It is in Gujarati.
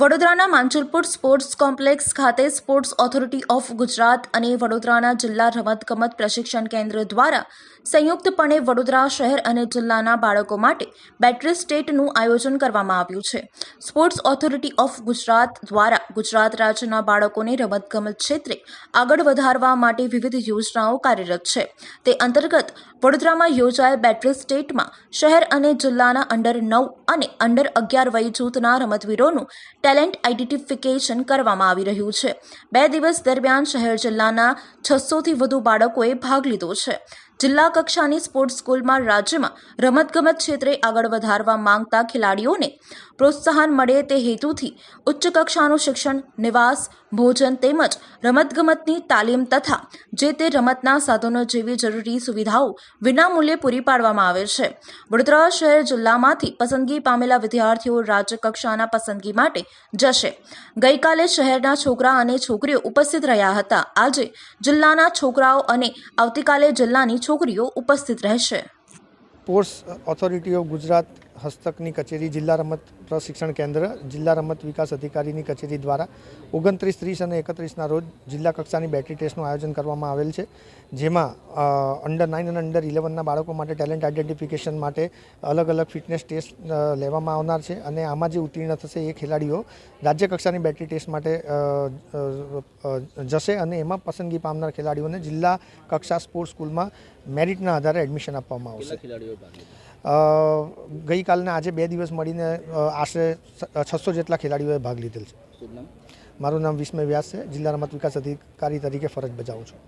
વડોદરાના માંચલપુર સ્પોર્ટ્સ કોમ્પ્લેક્સ ખાતે સ્પોર્ટ્સ ઓથોરિટી ઓફ ગુજરાત અને વડોદરાના જિલ્લા રમતગમત પ્રશિક્ષણ કેન્દ્ર દ્વારા સંયુક્તપણે વડોદરા શહેર અને જિલ્લાના બાળકો માટે બેટરી સ્ટેટનું આયોજન કરવામાં આવ્યું છે. સ્પોર્ટ્સ ઓથોરિટી ઓફ ગુજરાત દ્વારા ગુજરાત રાજ્યના બાળકોને રમતગમત ક્ષેત્રે આગળ વધારવા માટે વિવિધ યોજનાઓ કાર્યરત છે. તે અંતર્ગત વડોદરામાં યોજાયેલ બેટરી સ્ટેટમાં શહેર અને જિલ્લાના અંડર નવ અને અંડર અગિયાર વય જૂથના રમતવીરોનું ટેલેન્ટ આઇડેન્ટિફિકેશન કરવામાં આવી રહ્યું છે. બે દિવસ દરમિયાન શહેર જિલ્લાના છસોથી વધુ બાળકોએ ભાગ લીધો છે. જિલ્લા કક્ષાની સ્પોર્ટ્સ સ્કૂલમાં રાજ્યમાં રમતગમત ક્ષેત્રે આગળ વધારવા માંગતા ખેલાડીઓને પ્રોત્સાહન મળે તે હેતુથી ઉચ્ચ કક્ષાનું શિક્ષણ, નિવાસ, ભોજન તેમજ રમતગમતની તાલીમ તથા જે તે રમતના સાધનો જેવી જરૂરી સુવિધાઓ વિનામૂલ્યે પૂરી પાડવામાં આવે છે. વડોદરા શહેર જિલ્લામાંથી પસંદગી પામેલા વિદ્યાર્થીઓ રાજ્ય કક્ષાના પસંદગી માટે જશે. ગઈકાલે શહેરના છોકરા અને છોકરીઓ ઉપસ્થિત રહ્યા હતા. આજે જિલ્લાના છોકરાઓ અને આવતીકાલે જિલ્લાની છોકરીઓ ઉપસ્થિત રહેશે. સ્પોર્ટ્સ ઓથોરિટી ઓફ ગુજરાત હસ્તકની કચેરી જિલ્લા રમત પ્રશિક્ષણ કેન્દ્ર, જિલ્લા રમત વિકાસ અધિકારીની કચેરી દ્વારા ઓગણત્રીસ ત્રીસ અને એકત્રીસના રોજ જિલ્લા કક્ષાની બેટરી ટેસ્ટનું આયોજન કરવામાં આવેલ છે, જેમાં અંડર નાઇન અને અંડર ઇલેવનના બાળકો માટે ટેલેન્ટ આઇડેન્ટિફિકેશન માટે અલગ અલગ ફિટનેસ ટેસ્ટ લેવામાં આવનાર છે અને આમાં જે ઉત્તીર્ણ થશે એ ખેલાડીઓ રાજ્ય કક્ષાની બેટરી ટેસ્ટ માટે જશે અને એમાં પસંદગી પામનાર ખેલાડીઓને જિલ્લા કક્ષા સ્પોર્ટ્સ સ્કૂલમાં મેરિટના આધારે એડમિશન આપવામાં આવશે. ગઈકાલના આજે બે દિવસ મળીને આશરે છસો જેટલા ખેલાડીઓએ ભાગ લીધેલ છે. મારું નામ વિસ્મય વ્યાસ છે. જિલ્લા રમત વિકાસ અધિકારી તરીકે ફરજ બજાવું છું.